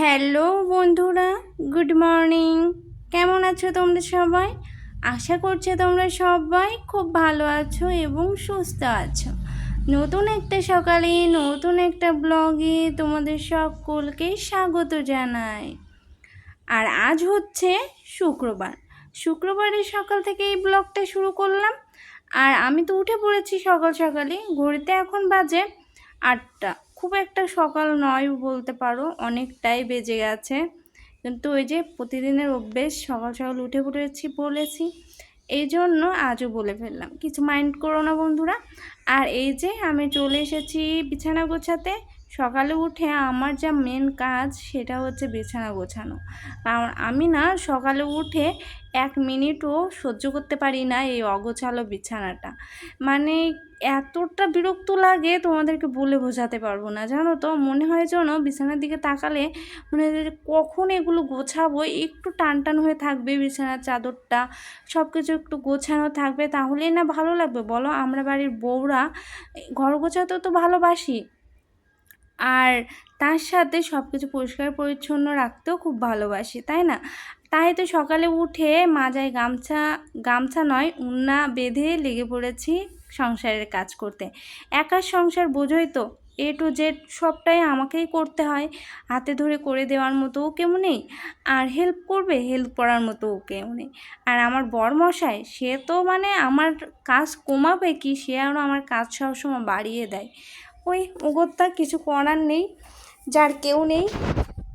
Hello বন্ধুরা, good morning. কেমন আছো তোমরা সবাই? আশা করছি তোমরা সবাই খুব ভালো আছো এবং সুস্থ আছো। নতুন একটা সকালে, নতুন একটা ব্লগে তোমাদের সকলকে স্বাগত জানাই। আর আজ হচ্ছে শুক্রবার। শুক্রবারের সকাল থেকে এই ব্লগটা শুরু করলাম। আর আমি তো উঠে পড়েছি সকাল সকালে, ঘড়িতে এখন বাজে আটটা। খুব একটা সকাল নয় বলতে পারো, অনেকটাই বেজে গেছে। কিন্তু ওই যে প্রতিদিনের অভ্যেস, সকাল সকাল উঠে পড়েছি বলেছি এই জন্য আজও বলে ফেললাম। কিছু মাইন্ড করো না বন্ধুরা। আর এই যে আমি চলে এসেছি বিছানা গোছাতে সকালে উঠে আমার যা মেন কাজ সেটা হচ্ছে বিছানা গোছানো। কারণ আমি না সকালে উঠে এক মিনিটও সহ্য করতে পারি না এই অগোছালো বিছানাটা। মানে এতটা বিরক্ত লাগে তোমাদেরকে বলে বোঝাতে পারব না, জানো তো? মনে হয় যেন বিছানার দিকে তাকালে মনে হয় যে কখন এগুলো গোছাবো? একটু টান টান হয়ে থাকবে বিছানার চাদরটা সব কিছু একটু গোছানো থাকবে, তাহলেই না ভালো লাগবে। বলো, আমরা বাড়ির বউরা, ঘর গোছাতেও তো ভালোবাসি আর তার সাথে সব কিছু পরিষ্কার পরিচ্ছন্ন রাখতেও খুব ভালোবাসি, তাই না? তাই তো সকালে উঠে মাজায় গামছা গামছা নয়, উন্না বেঁধে লেগে পড়েছি সংসারের কাজ করতে। একার সংসার বোঝোই তো, এ টু জেড সবটাই আমাকেই করতে হয়। হাতে ধরে করে দেওয়ার মতোও কেউ নেই আর হেল্প করবে হেল্প করার মতোও কেউ নেই আর আমার বর মশাই সে তো মানে আমার কাজ কমাবে কি, সে আরও আমার কাজ সবসময় বাড়িয়ে দেয়। ওই ওগত্যা কিছু করার নেই, যার কেউ নেই,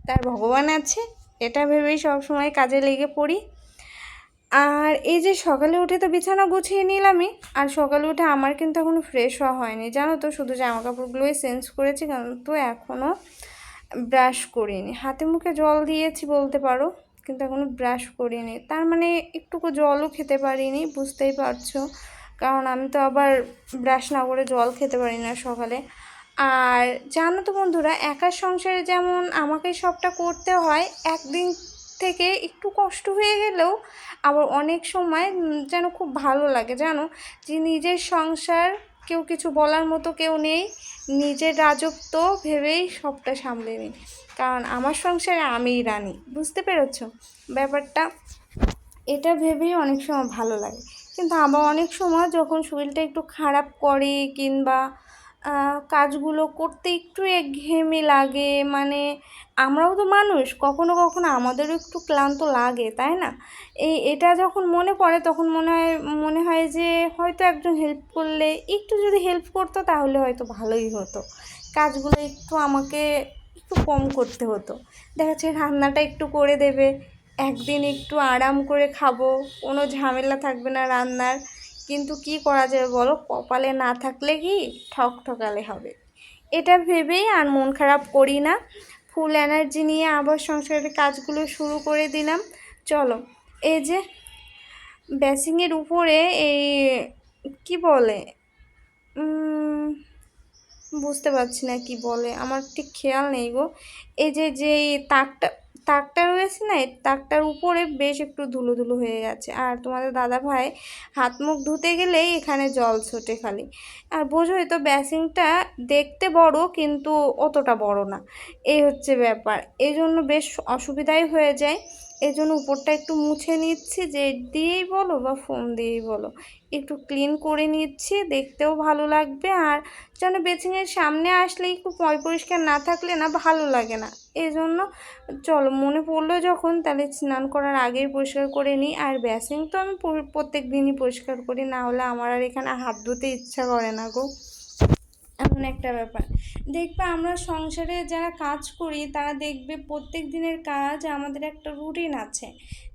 তার ভগবান আছে, এটা ভেবেই সব সময় কাজে লেগে পড়ি। আর এই যে সকালে উঠে তো বিছানা গুছিয়ে নিলামই, আর সকালে উঠে আমার কিন্তু এখনও ফ্রেশ হওয়া হয়নি, জানো তো? শুধু জামা কাপড়গুলোই চেঞ্জ করেছি কিন্তু এখনও ব্রাশ করিনি। হাতে মুখে জল দিয়েছি বলতে পারো, কিন্তু এখনও ব্রাশ করিনি। তার মানে একটুকু জলও খেতে পারিনি, বুঝতেই পারছ। কারণ আমি তো আবার ব্রাশ না করে জল খেতে পারি না সকালে। আর জানো তো বন্ধুরা, একার সংসারে যেমন আমাকে সবটা করতে হয়, একদিন থেকে একটু কষ্ট হয়ে গেলেও আবার অনেক সময় যেন খুব ভালো লাগে, জানো? যে নিজের সংসার কেউ কিছু বলার মতো কেউ নেই, নিজের রাজত্ব ভেবেই সবটা সামলে নিই। কারণ আমার সংসারে আমিই রানী, বুঝতে পেরেছ ব্যাপারটা? এটা ভেবেই অনেক সময় ভালো লাগে। কিন্তু আবার অনেক সময় যখন শরীরটা একটু খারাপ করে কিংবা কাজগুলো করতে একটু একঘেয়েমি লাগে মানে আমরাও তো মানুষ, কখনো কখনো আমাদেরও একটু ক্লান্ত লাগে, তাই না? এই, এটা যখন মনে পড়ে তখন মনে হয় মনে হয় যে হয়তো একজন হেল্প করলে, একটু যদি হেল্প করতো তাহলে হয়তো ভালোই হতো। কাজগুলো একটু আমাকে একটু কম করতে হতো। দেখা যাচ্ছে রান্নাটা একটু করে দেবে। একদিন একটু আরাম করে খাব, কোনো ঝামেলা থাকবে না রান্নার। কিন্তু কি করা যাবে বলো? কপালে না থাকলে কি ঠক ঠকালে হবে। এটা ভেবেই আর মন খারাপ করি না। ফুল এনার্জি নিয়ে আবার সংসারের কাজগুলো শুরু করে দিলাম। চলো, এই যে বেসিংয়ের উপরে এই কি বলে? বুঝতে পারছি না কি বলে। আমার ঠিক খেয়াল নেই গো। এই যে যেই তাকটা তাকটা রয়েছে না তাকটার উপরে বেশ একটু ধুলো ধুলো হয়ে গেছে। আর তোমাদের দাদা ভাই হাত মুখ ধুতে গেলেই এখানে জল ছোটে খালি। আর বোঝোই তো ব্যাসিংটা দেখতে বড় কিন্তু অতটা বড় না। এই হচ্ছে ব্যাপার। এই জন্য বেশ অসুবিধাই হয়ে যায়। এই জন্য উপরটা একটু মুছে নিচ্ছি, যে দিয়েই বলো বা ফোন দিয়েই বলো। একটু ক্লিন করে নিচ্ছি, দেখতেও ভালো লাগবে আর যেন বেসিংয়ের সামনে আসলে একটু পয় পরিষ্কার না থাকলে না ভালো লাগে না। এই জন্য চলো, মনে পড়ল যখন, তাহলে স্নান করার আগেই পরিষ্কার করে নিই। আর বেসিং তো আমি প্রত্যেক দিনই পরিষ্কার করি, না হলে আমার আর এখানে হাত ধুতে ইচ্ছা করে না গো। এমন একটা ব্যাপার। দেখবে আমরা সংসারে যারা কাজ করি, তারা দেখবে প্রত্যেক দিনের কাজ আমাদের একটা রুটিন আছে,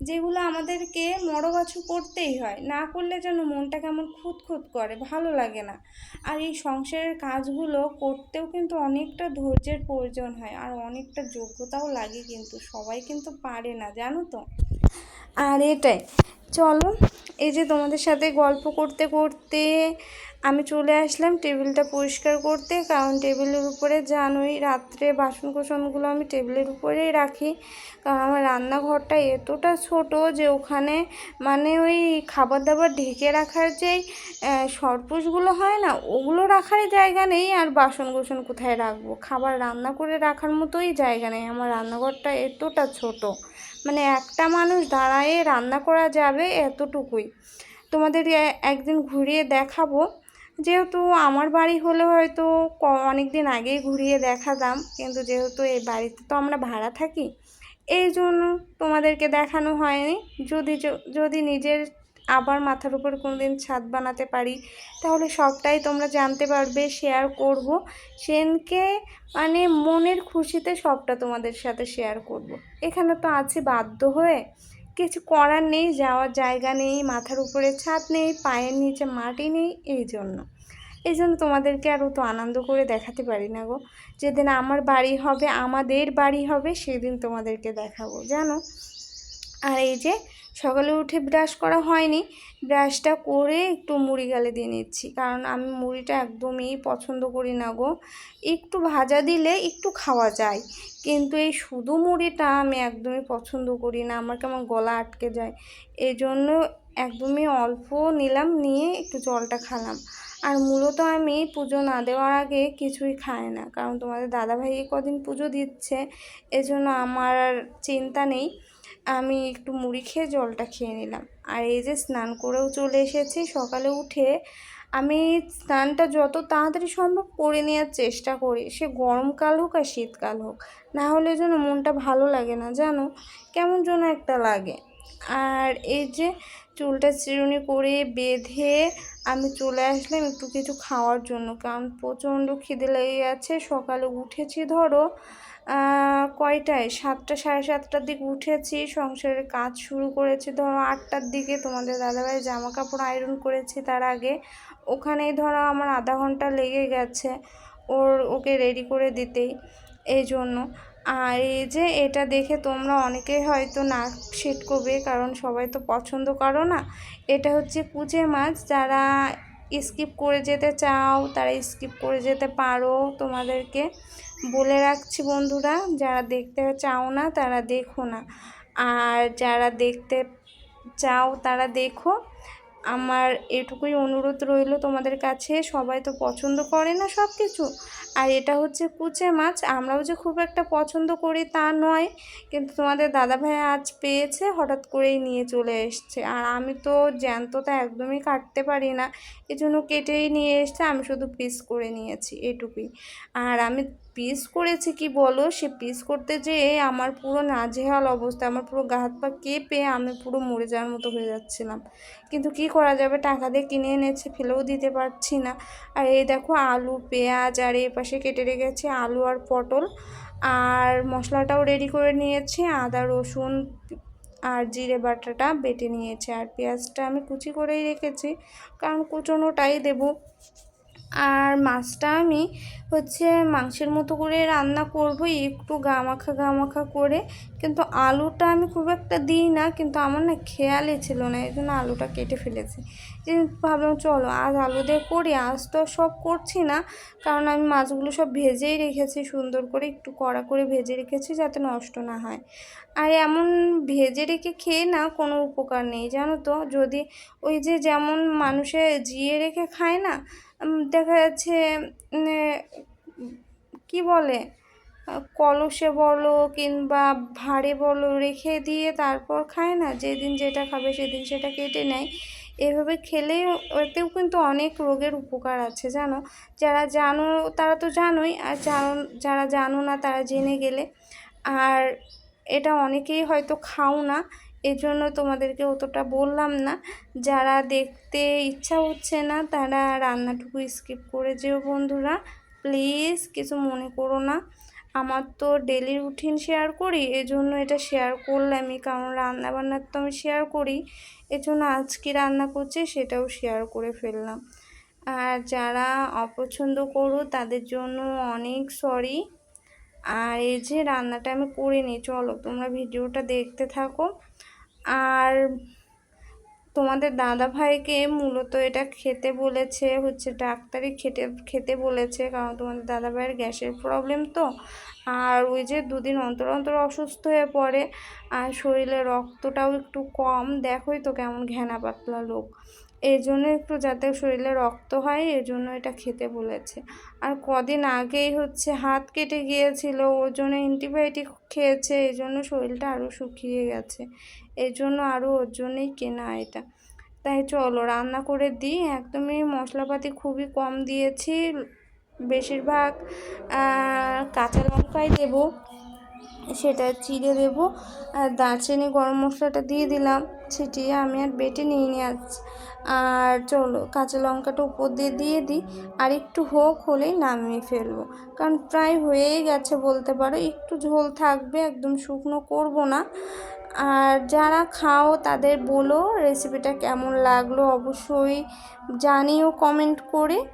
যেগুলো আমাদেরকে মরবাছু করতেই হয়। না করলে যেন মনটা কেমন খুঁত করে, ভালো লাগে না। আর এই সংসারের কাজগুলো করতেও কিন্তু অনেকটা ধৈর্যের প্রয়োজন হয়, আর অনেকটা যোগ্যতাও লাগে কিন্তু, সবাই কিন্তু পারে না, জানো তো? আর এটাই চলো, এই যে তোমাদের সাথে গল্প করতে করতে আমি চলে আসলাম টেবিলটা পরিষ্কার করতে, কারণ টেবিলের উপরে জানোই রাত্রে বাসন কোসনগুলো আমি টেবিলের উপরেই রাখি। কারণ আমার রান্নাঘরটা এতটা ছোট যে ওখানে মানে ওই খাবার দাবার ঢেকে রাখার যেই সরপুষগুলো হয় না, ওগুলো রাখারই জায়গা নেই আর বাসন কোসন কোথায় রাখব? খাবার রান্না করে রাখার মতোই জায়গা নেই। আমার রান্নাঘরটা এতটা ছোট। মানে একটা মানুষ দাঁড়ায়ে রান্না করা যাবে এতটুকুই। তোমাদের একদিন ঘুরিয়ে দেখাবো। যেহেতু আমার বাড়ি হলে হয়তো অনেক দিন আগেই ঘুরিয়ে দেখাতাম, কিন্তু যেহেতু এই বাড়িতে তো আমরা ভাড়া থাকি, এই জন্য তোমাদেরকে দেখানো হয়নি। যদি যদি নিজের আবার মাথার উপর কোনো দিন ছাদ বানাতে পারি, তাহলে সবটাই তোমরা জানতে পারবে শেয়ার করব। সেনকে মানে মনের খুশিতে সবটা তোমাদের সাথে শেয়ার করব। এখানে তো আছি বাধ্য হয়ে। কিছু করার নেই, যাওয়ার জায়গা নেই, মাথার উপরে ছাদ নেই, পায়ের নিচে মাটি নেই, এই জন্য। এই জন্য তোমাদেরকে আরও তো আনন্দ করে দেখাতে পারি না গো। যেদিন আমার বাড়ি হবে, আমাদের বাড়ি হবে, সেদিন তোমাদেরকে দেখাবো, জানো? আর এই যে সকালে উঠে ব্রাশ করা হয়নি। ব্রাশটা করে একটু মুড়ি গালে দিয়ে নিচ্ছি। কারণ আমি মুড়িটা একদমই পছন্দ করি না গো। একটু ভাজা দিলে একটু খাওয়া যায়। কিন্তু এই শুধু মুড়িটা আমি একদমই পছন্দ করি না। আমার কেমন গলা আটকে যায়। এই জন্য একদমই অল্প নিলাম, নিয়ে একটু জলটা খালাম। আর মূলত আমি পুজো না দেওয়ার আগে কিছুই খাই না। কারণ তোমাদের দাদাভাই কদিন পুজো দিচ্ছে। এজন্য আমার চিন্তা নেই। আমি একটু মুড়ি খেয়ে জলটা খেয়ে নিলাম। আর এই যে স্নান করেও চলে এসেছি, সকালে উঠে আমি স্নানটা যত তাড়াতাড়ি সম্ভব করে নেওয়ার চেষ্টা করি। সে গরমকাল হোক আর শীতকাল হোক, না হলে যেন মনটা ভালো লাগে না, জানো? কেমন যেন একটা লাগে। আর এই যে চুলটা চিরুনি করে বেঁধে আমি চলে আসলাম একটু কিছু খাওয়ার জন্য, কারণ প্রচণ্ড খিদে লেগে গেছে। সকালে উঠেছি, ধরো কয়টায়? সাতটা, সাড়ে সাতটার দিকে উঠেছি, সংসারের কাজ শুরু করেছি। ধরো আটটার দিকে তোমাদের দাদাভাই জামা কাপড় আয়রন করেছি তার আগে। ওখানেই ধরো আমার আধা ঘণ্টা লেগে গেছে ওর, ওকে রেডি করে দিতেই এই জন্য। আর এই যে এটা দেখে তোমরা অনেকেই হয়তো নাক করবে, কারণ সবাই তো পছন্দ করো না। এটা হচ্ছে কুচে মাছ, যারা স্কিপ করে যেতে চাও, তারা স্কিপ করে যেতে পারো তোমাদেরকে। বলে রাখছি বন্ধুরা, যারা দেখতে চাও না তারা দেখো না। আর যারা দেখতে চাও তারা দেখো। আমার এটুকুই অনুরোধ রইল তোমাদের কাছে, সবাই তো পছন্দ করে না সব কিছু আর এটা হচ্ছে কুচে মাছ, আমরাও যে খুব একটা পছন্দ করি তা নয়। কিন্তু তোমাদের দাদাভাই আজ পেয়েছে, হঠাৎ করেই নিয়ে চলে এসছে। আর আমি তো জ্যান্তটা একদমই কাটতে পারি না এই জন্য কেটেই নিয়ে এসছে, আমি শুধু পিস করে নিয়েছি, এটুকুই। আর আমি পিস করেছি কি বলো? সে পিস করতে যেয়ে আমার পুরো নাজেহাল অবস্থা, আমার পুরো গা হাত পা কেঁপে আমি পুরো মরে যাওয়ার মতো হয়ে যাচ্ছিলাম। কিন্তু কি করা যাবে? টাকা দিয়ে কিনে এনেছে, ফেলেও দিতে পারছি না। আর এই দেখো আলু, পেঁয়াজ আর এই পাশে কেটে রেখেছি আলু আর পটল। আর মশলাটাও রেডি করে নিয়েছি, আদা, রসুন আর জিরে বাটাটা বেটে নিয়েছি। আর পেঁয়াজটা আমি কুচি করেই রেখেছি, কারণ কুচোনোটাই দেবো। আর মাছটা আমি হচ্ছে মাংসের মতো করে রান্না করব, একটু গামাখা গামাখা করে। কিন্তু আলুটা আমি খুব একটা দিই না, কিন্তু আমার না খেয়ালই ছিল না, এই জন্য আলুটা কেটে ফেলেছি। ভাবলাম চলো আজ আলু দিয়ে করি, আজ তো সব করছি না, কারণ আমি মাছগুলো সব ভেজেই রেখেছি, সুন্দর করে একটু কড়া করে ভেজে রেখেছি যাতে নষ্ট না হয়। আর এমন ভেজে রেখে খেয়ে না কোনো উপকার নেই, জানো তো? যদি ওই যে যেমন মানুষে জিয়ে রেখে খায় না দেখা যাচ্ছে কি বলে কলসে বলো কিংবা ভাঁড়ে বলো রেখে দিয়ে তারপর খায় না। যেদিন যেটা খাবে সেদিন সেটা কেটে নেয়। এভাবে খেলে ওতেও কিন্তু অনেক রোগের উপকার আছে, জানো? যারা জানো, তারা তো জানোই। আর জানো, যারা জানো না তারা জেনে গেলে। আর এটা অনেকেই হয়তো খাও না। এজন্য তোমাদেরকে অতটা বললাম না। যারা দেখতে ইচ্ছা হচ্ছে না, তারা রান্নাটুকু স্কিপ করে যেও বন্ধুরা। প্লিজ কিছু মনে করো না। আমার তো ডেলি রুটিন শেয়ার করি, এজন্য এটা শেয়ার করলামই, কারণ রান্না বান্নার তো আমি শেয়ার করি। এজন্য আজকে রান্না করছি সেটাও শেয়ার করে ফেললাম। আর যারা অপছন্দ করো, তাদের জন্য অনেক সরি আর এই যে রান্নাটা আমি করিনি চলো তোমরা ভিডিওটা দেখতে থাকো। আর তোমাদের দাদা ভাইকে মূলত এটা খেতে বলেছে, হচ্ছে ডাক্তারই খেতে খেতে বলেছে, কারণ তোমাদের দাদা ভাইয়ের গ্যাসের প্রবলেম তো। আর ওই যে দুদিন অন্তর অন্তর অসুস্থ হয়ে পড়ে, আর শরীরে রক্তটাও একটু কম। দেখোই তো কেমন ঘেনা পাতলা লোক। এই জন্য একটু যাতে শরীরে রক্ত হয় এই জন্য এটা খেতে বলেছে। আর কদিন আগেই হচ্ছে হাত কেটে গিয়েছিল, ওর জন্য অ্যান্টিবায়োটিক খেয়েছে এই জন্য শরীরটা আরও শুকিয়ে গেছে। এই জন্য আরও ওর জন্যই কেনা এটা। তাই চলো, রান্না করে দিই। একদমই মশলাপাতি খুবই কম দিয়েছি। বেশিরভাগ কাঁচা লঙ্কাই দেবো। সেটা চিড়ে দেব। আর দারচিনি গরম মশলাটা দিয়ে দিলাম, ছিটিয়ে আমি আর বেটে নিয়ে নিয়ে আসছি। আর চলো, কাঁচা লঙ্কাটা উপর দিয়ে দিয়ে দিই। আর একটু হোক হলেই নামিয়ে ফেলব। কারণ প্রায় হয়েই গেছে বলতে পারো, একটু ঝোল থাকবে, একদম শুকনো করব না। আর যারা খাও, তাদের বলো রেসিপিটা কেমন লাগল অবশ্যই জানিও কমেন্ট করে।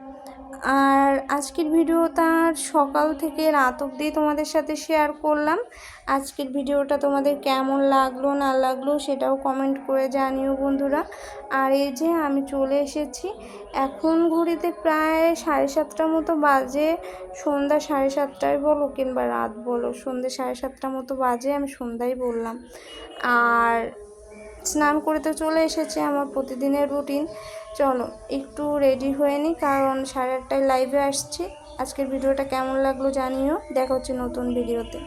আর আজকের ভিডিওটা সকাল থেকে রাত অবধি তোমাদের সাথে শেয়ার করলাম। আজকের ভিডিওটা তোমাদের কেমন লাগল, না লাগল সেটাও কমেন্ট করে জানিও বন্ধুরা। আর এই যে আমি চলে এসেছি, এখন ঘড়িতে প্রায় সাড়ে সাতটার মতো বাজে, সন্ধ্যা সাড়ে সাতটায় বলো কিংবা রাত বলো, সন্ধ্যে সাড়ে সাতটার মতো বাজে আমি সন্ধ্যায় বললাম। আর স্নান করে তো চলে এসেছে আমার প্রতিদিনের রুটিন চলো, একটু রেডি হয়ে নিই কারণ সাড়ে আটটায় লাইভে আসছি। আজকের ভিডিওটা কেমন লাগল জানিও। দেখা হচ্ছে নতুন ভিডিওতে